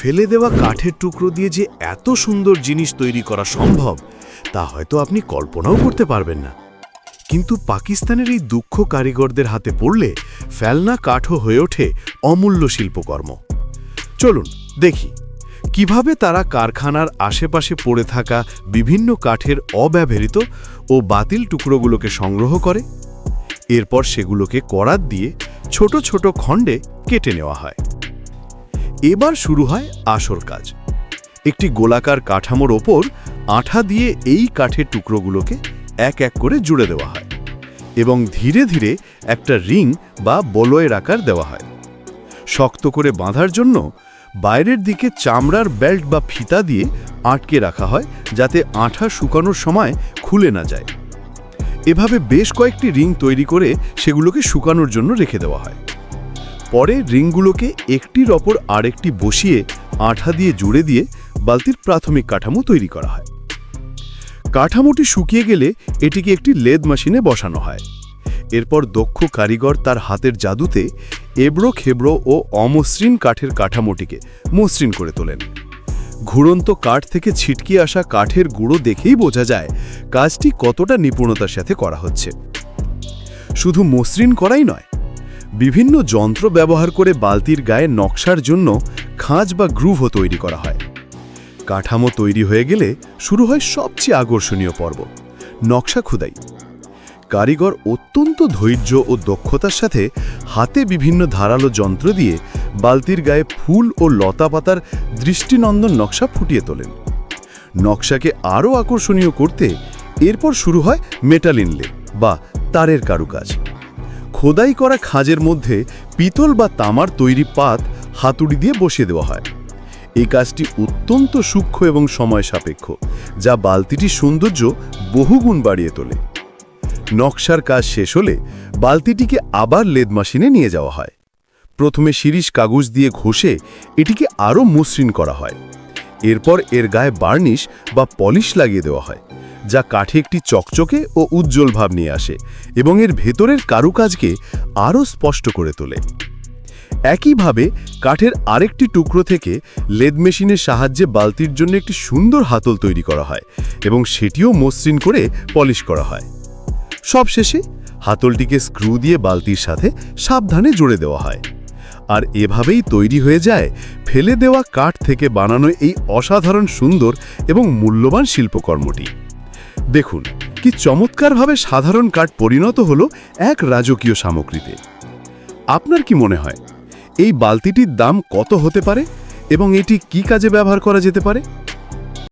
ফেলে দেওয়া কাঠের টুকরো দিয়ে যে এত সুন্দর জিনিস তৈরি করা সম্ভব, তা হয়তো আপনি কল্পনাও করতে পারবেন না। কিন্তু পাকিস্তানের এই দুঃখ কারিগরদের হাতে পড়লে ফেলনা কাঠও হয়ে ওঠে অমূল্য শিল্পকর্ম। চলুন, দেখি, কীভাবে তারা কারখানার আশেপাশে পড়ে থাকা বিভিন্ন কাঠের অব্যবহৃত ও বাতিল টুকরোগুলোকে সংগ্রহ করে। এরপর সেগুলোকে করাত দিয়ে ছোট ছোট খণ্ডে কেটে নেওয়া হয়। এবার শুরু হয় আসর কাজ। একটি গোলাকার কাঠামোর ওপর আঠা দিয়ে এই কাঠের টুকরোগুলোকে এক এক করে জুড়ে দেওয়া হয় এবং ধীরে ধীরে একটা রিং বা বলয়ের আকার দেওয়া হয়। শক্ত করে বাঁধার জন্য বাইরের দিকে চামড়ার বেল্ট বা ফিতা দিয়ে আটকে রাখা হয় যাতে আঠা শুকানোর সময় খুলে না যায়। এভাবে বেশ কয়েকটি রিং তৈরি করে সেগুলোকে শুকানোর জন্য রেখে দেওয়া হয়। পরে রিংগুলোকে একটির ওপর আরেকটি বসিয়ে আঠা দিয়ে জুড়ে দিয়ে বালতির প্রাথমিক কাঠামো তৈরি করা হয়। কাঠামোটি শুকিয়ে গেলে এটিকে একটি লেদ মেশিনে বসানো হয়। এরপর দক্ষ কারিগর তার হাতের জাদুতে এবড়ো খেবড়ো ও অমসৃণ কাঠের কাঠামোটিকে মসৃণ করে তোলেন। ঘুরন্ত কাঠ থেকে ছিটকে আসা কাঠের গুঁড়ো দেখেই বোঝা যায় কাজটি কতটা নিপুণতার সাথে করা হচ্ছে। শুধু মসৃণ করাই নয় বিভিন্ন যন্ত্র ব্যবহার করে বালতির গায়ে নকশার জন্য খাঁজ বা গ্রুভও তৈরি করা হয়। কাঠামো তৈরি হয়ে গেলে শুরু হয় সবচেয়ে আকর্ষণীয় পর্ব, নকশা খুদাই। কারিগর অত্যন্ত ধৈর্য ও দক্ষতার সাথে হাতে বিভিন্ন ধারালো যন্ত্র দিয়ে বালতির গায়ে ফুল ও লতা পাতার দৃষ্টিনন্দন নকশা ফুটিয়ে তোলেন। নকশাকে আরও আকর্ষণীয় করতে এরপর শুরু হয় মেটাল ইনলে বা তারের কারুকাজ। খোদাই করা খাঁজের মধ্যে পিতল বা তামার তৈরি পাত হাতুড়ি দিয়ে বসিয়ে দেওয়া হয়। এই কাজটি অত্যন্ত সূক্ষ্ম এবং সময় সাপেক্ষ, যা বালতিটির সৌন্দর্য বহুগুণ বাড়িয়ে তোলে। নকশার কাজ শেষ হলে বালতিটিকে আবার লেদ মেশিনে নিয়ে যাওয়া হয়। প্রথমে শিরিষ কাগজ দিয়ে ঘষে এটিকে আরও মসৃণ করা হয়। এরপর এর গায়ে বার্নিশ বা পলিশ লাগিয়ে দেওয়া হয়। যা কাঠে একটি চকচকে ও উজ্জ্বল ভাব নিয়ে আসে এবং এর ভেতরের কারুকাজকে আরও স্পষ্ট করে তোলে। একইভাবে কাঠের আরেকটি টুকরো থেকে লেদ মেশিনের সাহায্যে বালতির জন্য একটি সুন্দর হাতল তৈরি করা হয় এবং সেটিও মসৃণ করে পলিশ করা হয়। সবশেষে হাতলটিকে স্ক্রু দিয়ে বালতির সাথে সাবধানে জুড়ে দেওয়া হয়। আর এভাবেই তৈরি হয়ে যায় ফেলে দেওয়া কাঠ থেকে বানানো এই অসাধারণ সুন্দর এবং মূল্যবান শিল্পকর্মটি। দেখুন, কি চমৎকারভাবে সাধারণ কাঠ পরিণত হলো এক রাজকীয় সামগ্রীতে। আপনার কি মনে হয়, এই বালতিটির দাম কত হতে পারে এবং এটি কি কাজে ব্যবহার করা যেতে পারে?